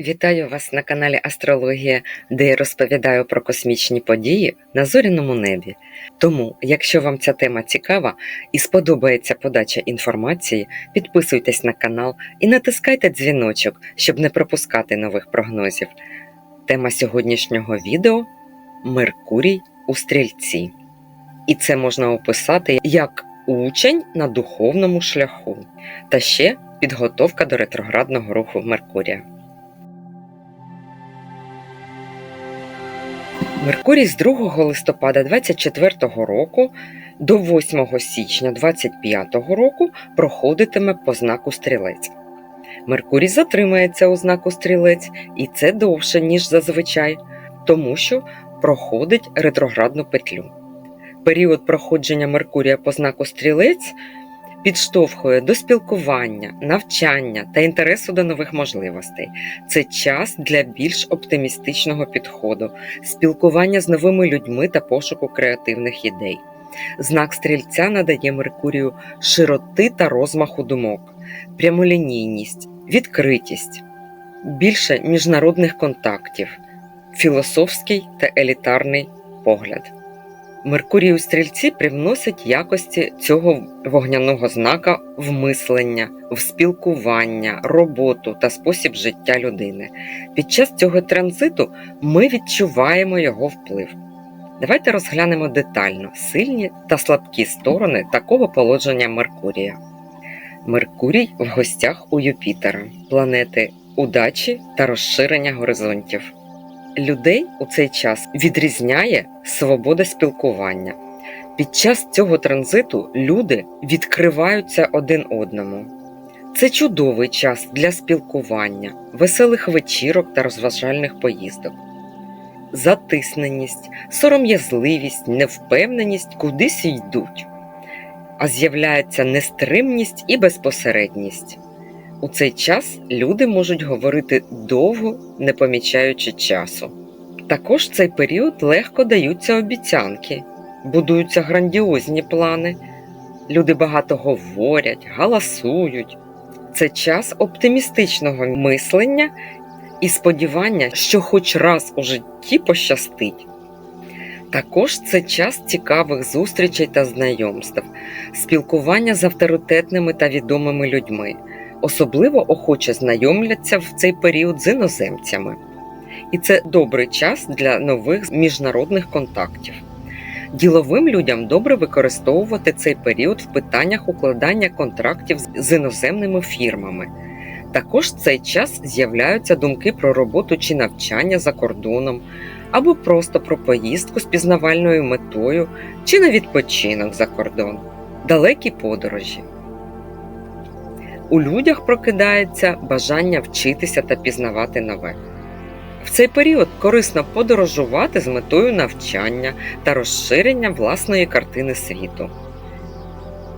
Вітаю вас на каналі Астрологія, де я розповідаю про космічні події на зоряному небі. Тому, якщо вам ця тема цікава і сподобається подача інформації, підписуйтесь на канал і натискайте дзвіночок, щоб не пропускати нових прогнозів. Тема сьогоднішнього відео Меркурій у стрільці. І це можна описати як учень на духовному шляху та ще підготовка до ретроградного руху Меркурія. Меркурій з 2 листопада 24 року до 8 січня 25 року проходитиме по знаку стрілець. Меркурій затримається у знаку стрілець, і це довше, ніж зазвичай, тому що проходить ретроградну петлю. Період проходження Меркурія по знаку стрілець підштовхує до спілкування, навчання та інтересу до нових можливостей. Це час для більш оптимістичного підходу, спілкування з новими людьми та пошуку креативних ідей. Знак стрільця надає Меркурію широти та розмаху думок, прямолінійність, відкритість, більше міжнародних контактів, філософський та елітарний погляд. Меркурій у стрільці привносить якості цього вогняного знака в мислення, в спілкування, роботу та спосіб життя людини. Під час цього транзиту ми відчуваємо його вплив. Давайте розглянемо детально сильні та слабкі сторони такого положення Меркурія. Меркурій в гостях у Юпітера, планети удачі та розширення горизонтів. Людей у цей час відрізняє свобода спілкування. Під час цього транзиту люди відкриваються один одному. Це чудовий час для спілкування, веселих вечірок та розважальних поїздок. Затисненість, сором'язливість, невпевненість кудись йдуть, а з'являється нестримність і безпосередність. У цей час люди можуть говорити довго, не помічаючи часу. Також в цей період легко даються обіцянки, будуються грандіозні плани. Люди багато говорять, галасують. Це час оптимістичного мислення і сподівання, що хоч раз у житті пощастить. Також це час цікавих зустрічей та знайомств, спілкування з авторитетними та відомими людьми. Особливо охоче знайомляться в цей період з іноземцями. І це добрий час для нових міжнародних контактів. Діловим людям добре використовувати цей період в питаннях укладання контрактів з іноземними фірмами. Також в цей час з'являються думки про роботу чи навчання за кордоном, або просто про поїздку з пізнавальною метою чи на відпочинок за кордон, далекі подорожі. У людях прокидається бажання вчитися та пізнавати нове. В цей період корисно подорожувати з метою навчання та розширення власної картини світу.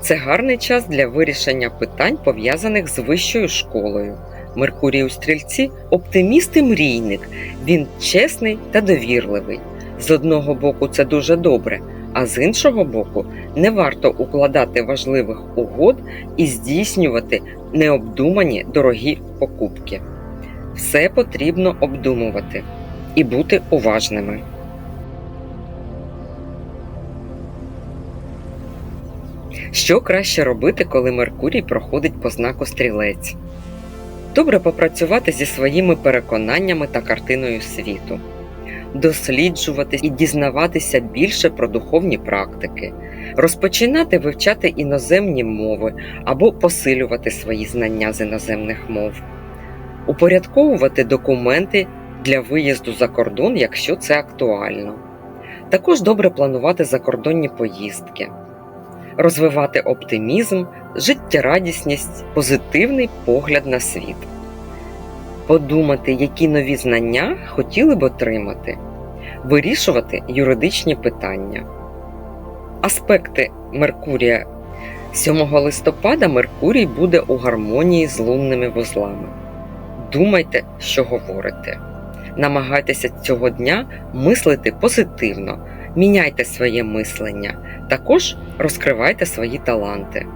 Це гарний час для вирішення питань, пов'язаних з вищою школою. Меркурій у стрільці оптиміст і мрійник, він чесний та довірливий. З одного боку, це дуже добре, а з іншого боку, не варто укладати важливих угод і здійснювати необдумані дорогі покупки. Все потрібно обдумувати і бути уважними. Що краще робити, коли Меркурій проходить по знаку стрілець? Добре попрацювати зі своїми переконаннями та картиною світу, досліджувати і дізнаватися більше про духовні практики, розпочинати вивчати іноземні мови або посилювати свої знання з іноземних мов, упорядковувати документи для виїзду за кордон, якщо це актуально. Також добре планувати закордонні поїздки, розвивати оптимізм, життєрадісність, позитивний погляд на світ. Подумати, які нові знання хотіли б отримати, вирішувати юридичні питання. Аспекти Меркурія 7 листопада Меркурій буде у гармонії з лунними вузлами. Думайте, що говорите. Намагайтеся цього дня мислити позитивно, міняйте своє мислення, також розкривайте свої таланти.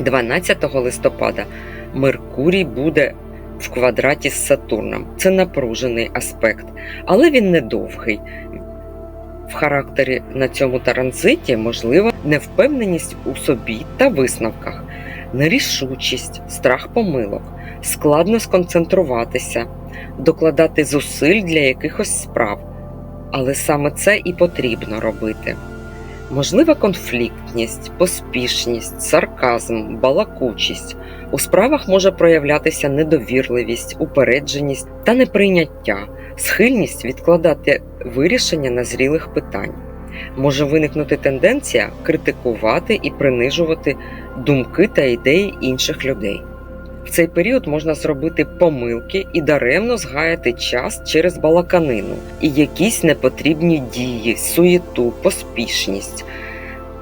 12 листопада Меркурій буде в квадраті з Сатурном. Це напружений аспект, але він недовгий. В характері на цьому транзиті можлива невпевненість у собі та висновках, нерішучість, страх помилок, складно сконцентруватися, докладати зусиль для якихось справ. Але саме це і потрібно робити. Можлива конфліктність, поспішність, сарказм, балакучість. У справах може проявлятися недовірливість, упередженість та неприйняття, схильність відкладати вирішення назрілих питань. Може виникнути тенденція критикувати і принижувати думки та ідеї інших людей. В цей період можна зробити помилки і даремно згаяти час через балаканину і якісь непотрібні дії, суєту, поспішність.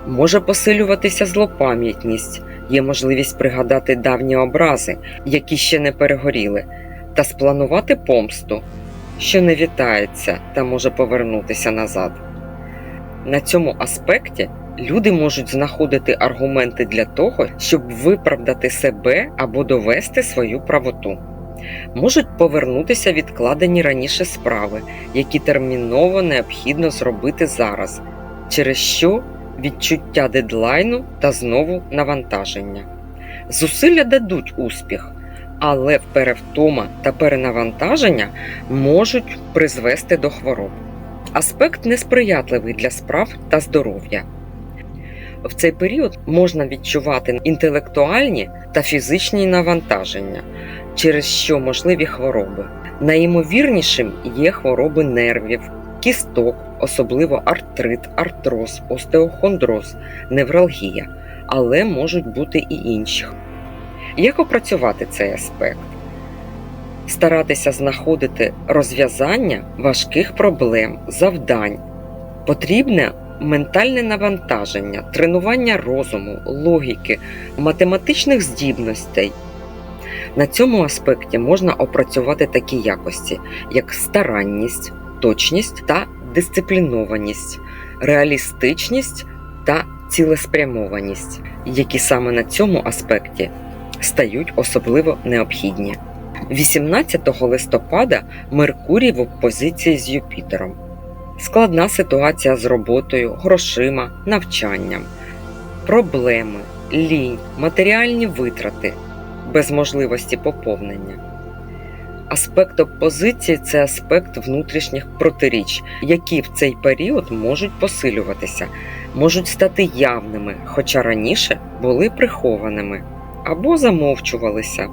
Може посилюватися злопам'ятність, є можливість пригадати давні образи, які ще не перегоріли, та спланувати помсту, що не вітається та може повернутися назад. На цьому аспекті люди можуть знаходити аргументи для того, щоб виправдати себе або довести свою правоту. Можуть повернутися відкладені раніше справи, які терміново необхідно зробити зараз, через що відчуття дедлайну та знову навантаження. Зусилля дадуть успіх, але перевтома та перенавантаження можуть призвести до хвороб. Аспект несприятливий для справ та здоров'я. В цей період можна відчувати інтелектуальні та фізичні навантаження, через що можливі хвороби. Найімовірнішим є хвороби нервів, кісток, особливо артрит, артроз, остеохондроз, невралгія, але можуть бути і інші. Як опрацювати цей аспект? Старатися знаходити розв'язання важких проблем, завдань. Потрібне ментальне навантаження, тренування розуму, логіки, математичних здібностей. На цьому аспекті можна опрацювати такі якості, як старанність, точність та дисциплінованість, реалістичність та цілеспрямованість, які саме на цьому аспекті стають особливо необхідні. 18 листопада Меркурій в опозиції з Юпітером. Складна ситуація з роботою, грошима, навчанням, проблеми, лінь, матеріальні витрати без можливості поповнення. Аспект опозиції це аспект внутрішніх протиріч, які в цей період можуть посилюватися, можуть стати явними, хоча раніше були прихованими або замовчувалися.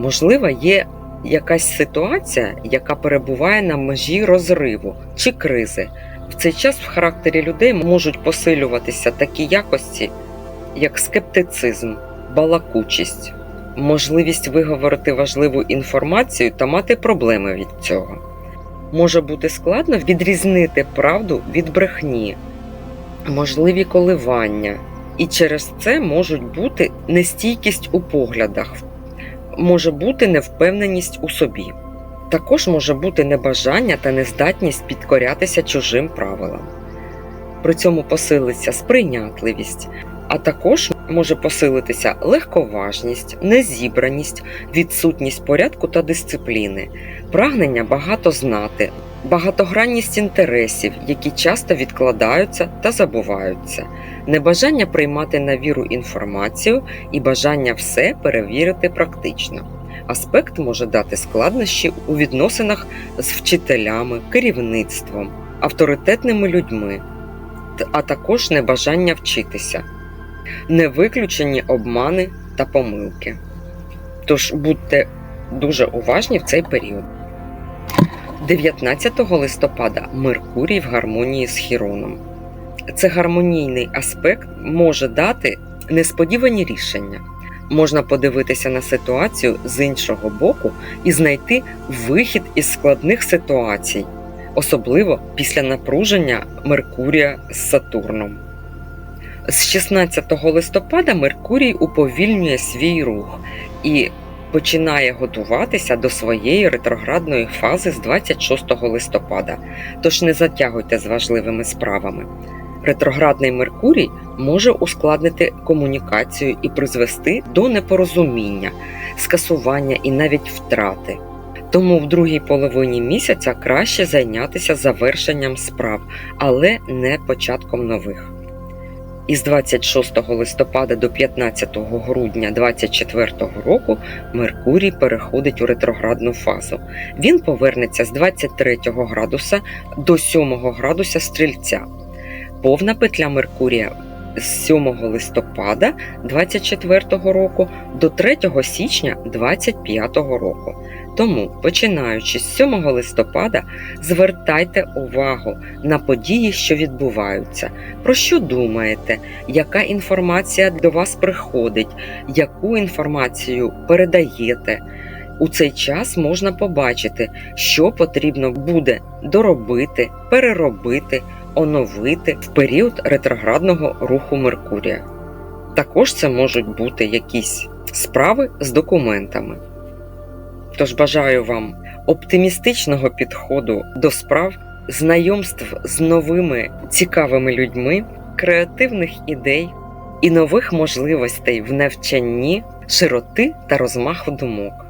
Можливо, є якась ситуація, яка перебуває на межі розриву чи кризи. В цей час в характері людей можуть посилюватися такі якості, як скептицизм, балакучість, можливість виговорити важливу інформацію та мати проблеми від цього. Може бути складно відрізнити правду від брехні, можливі коливання, і через це можуть бути нестійкість у поглядах, може бути невпевненість у собі. Також може бути небажання та нездатність підкорятися чужим правилам. При цьому посилиться сприйнятливість, а також може посилитися легковажність, незібраність, відсутність порядку та дисципліни, прагнення багато знати, багатогранність інтересів, які часто відкладаються та забуваються, небажання приймати на віру інформацію і бажання все перевірити практично. Аспект може дати складнощі у відносинах з вчителями, керівництвом, авторитетними людьми, а також небажання вчитися, не виключені обмани та помилки. Тож будьте дуже уважні в цей період. 19 листопада Меркурій в гармонії з Хіроном. Це гармонійний аспект може дати несподівані рішення. Можна подивитися на ситуацію з іншого боку і знайти вихід із складних ситуацій, особливо після напруження Меркурія з Сатурном. З 16 листопада Меркурій уповільнює свій рух і починає готуватися до своєї ретроградної фази з 26 листопада. Тож не затягуйте з важливими справами. Ретроградний Меркурій може ускладнити комунікацію і призвести до непорозуміння, скасування і навіть втрати. Тому в другій половині місяця краще зайнятися завершенням справ, але не початком нових. Із 26 листопада до 15 грудня 2024 року Меркурій переходить у ретроградну фазу. Він повернеться з 23 градуса до 7 градуса стрільця. Повна петля Меркурія з 7 листопада 2024 року до 3 січня 2025 року. Тому, починаючи з 7 листопада, звертайте увагу на події, що відбуваються, про що думаєте, яка інформація до вас приходить, яку інформацію передаєте. У цей час можна побачити, що потрібно буде доробити, переробити, оновити в період ретроградного руху Меркурія. Також це можуть бути якісь справи з документами. Тож бажаю вам оптимістичного підходу до справ, знайомств з новими цікавими людьми, креативних ідей і нових можливостей в навчанні, широти та розмаху думок.